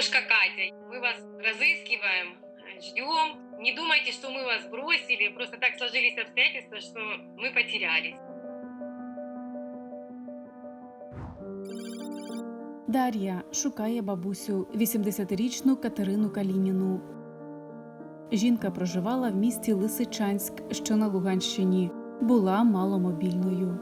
Бабушка Катя, мы вас разыскиваем, ждем. Не думайте, что мы вас бросили, просто так сложились обстоятельства, что мы потерялись. Дар'я шукає бабусю 80-річну Катерину Калініну. Жінка проживала в місті Лисичанськ, що на Луганщині, була маломобільною.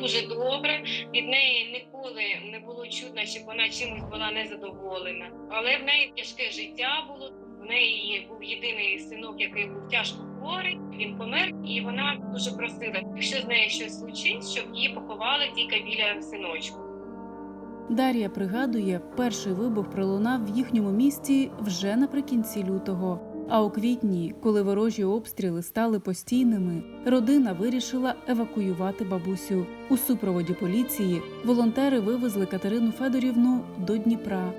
Дуже добра, від неї ніколи не було чутно, щоб вона чимось була незадоволена. Але в неї тяжке життя було. В неї був єдиний синок, який був тяжко хворий. Він помер, і вона дуже просила, якщо з нею щось случить, щоб її поховали тільки біля синочку. Дар'я пригадує, перший вибух пролунав в їхньому місті вже наприкінці лютого. А у квітні, коли ворожі обстріли стали постійними, родина вирішила евакуювати бабусю. У супроводі поліції волонтери вивезли Катерину Федорівну до Дніпра.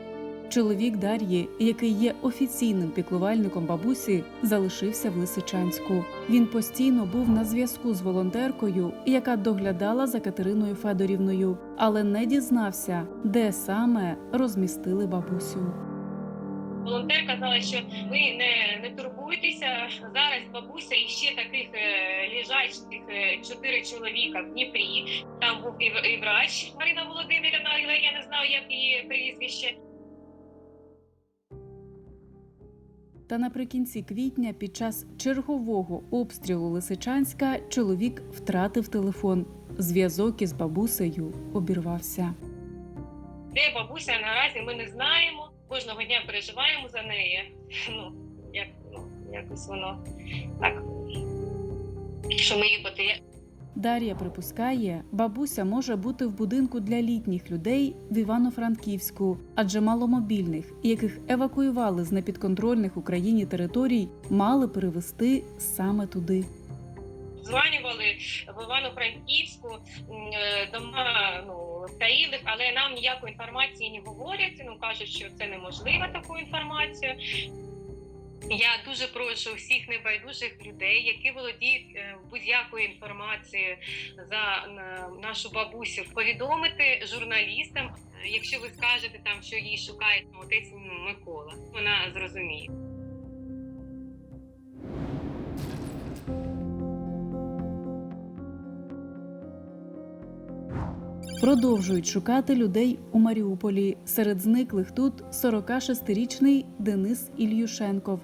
Чоловік Дар'ї, який є офіційним піклувальником бабусі, залишився в Лисичанську. Він постійно був на зв'язку з волонтеркою, яка доглядала за Катериною Федорівною, але не дізнався, де саме розмістили бабусю. Волонтер казала, що ви не, не турбуйтеся. Зараз бабуся і ще таких е, лежачих е, чотири чоловіка в Дніпрі. Там був і, і врач Марина Володимирівна, але я не знаю, як її прізвище. Та наприкінці квітня, під час чергового обстрілу Лисичанська, чоловік втратив телефон. Зв'язок із бабусею обірвався. Де бабуся наразі ми не знаємо. Кожного дня переживаємо за неї. Ну як ну якось воно так. Що ми її потеряли. Дар'я припускає, бабуся може бути в будинку для літніх людей в Івано-Франківську, адже маломобільних, яких евакуювали з непідконтрольних Україні територій, мали перевести саме туди. Дзванювали в Івано-Франківську е, дома ну старілих, але нам ніякої інформації не говорять. Ну кажуть, що це неможливо таку інформацію. Я дуже прошу всіх небайдужих людей, які володіють е, будь-якою інформацією за нашу бабусю, повідомити журналістам. Е, Якщо ви скажете там, що її шукає отець Микола, вона зрозуміє. Продовжують шукати людей у Маріуполі. Серед зниклих тут 46-річний Денис Ільюшенков.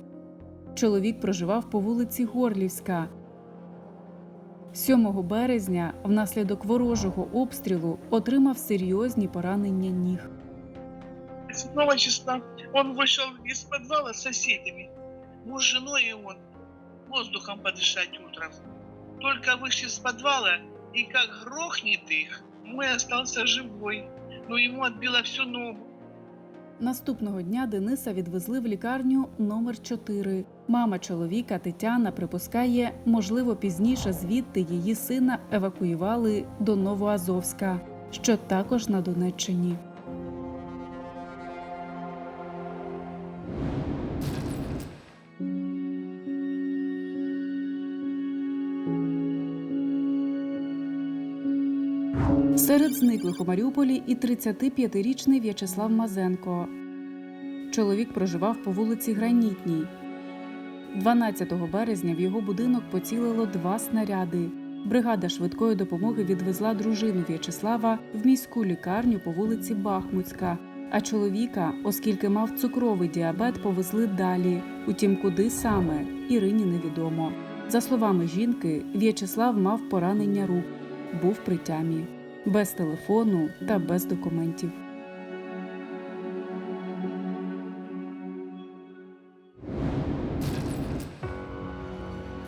Чоловік проживав по вулиці Горлівська. 7 березня внаслідок ворожого обстрілу отримав серйозні поранення ніг. 7 числа он вышел из подвала с соседями. Муж с женой и он. Воздухом подышать утром. Только вышли с подвала, и как грохнет их, мой остался живой. Но ему отбило всю ногу. Наступного дня Дениса відвезли в лікарню номер 4 Мама чоловіка Тетяна припускає, можливо, пізніше звідти її сина евакуювали до Новоазовська, що також на Донеччині. Серед зниклих у Маріуполі і 35-річний В'ячеслав Мазенко. Чоловік проживав по вулиці Гранітній. 12 березня в його будинок поцілило два снаряди. Бригада швидкої допомоги відвезла дружину В'ячеслава в міську лікарню по вулиці Бахмутська. А чоловіка, оскільки мав цукровий діабет, повезли далі. Утім, куди саме Ірині невідомо. За словами жінки, В'ячеслав мав поранення рук, був при тямі, без телефону та без документів.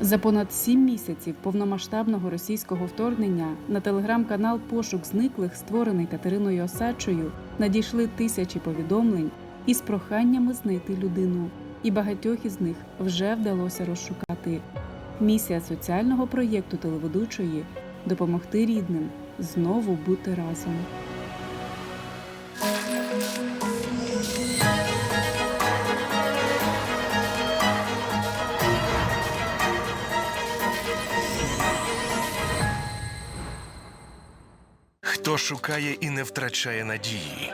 За понад сім місяців повномасштабного російського вторгнення на телеграм-канал Пошук зниклих, створений Катериною Осадчою, надійшли тисячі повідомлень із проханнями знайти людину, і багатьох із них вже вдалося розшукати. Місія соціального проєкту телеведучої допомогти рідним знову бути разом. Хто шукає і не втрачає надії,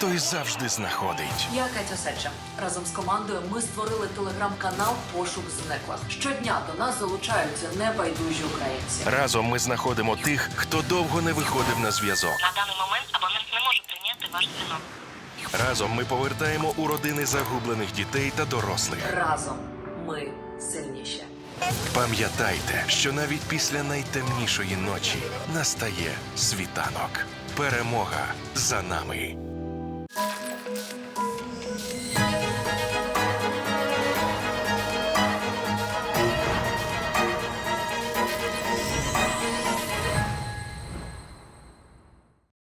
той завжди знаходить. Я Катя Сеча. Разом з командою ми створили телеграм-канал Пошук зниклих. Щодня до нас залучаються небайдужі українці. Разом ми знаходимо тих, хто довго не виходив на зв'язок. На даний момент абонент не може прийняти ваш дзвінок. Разом ми повертаємо у родини загублених дітей та дорослих. Разом ми сильніші. Пам'ятайте, що навіть після найтемнішої ночі настає світанок. Перемога за нами.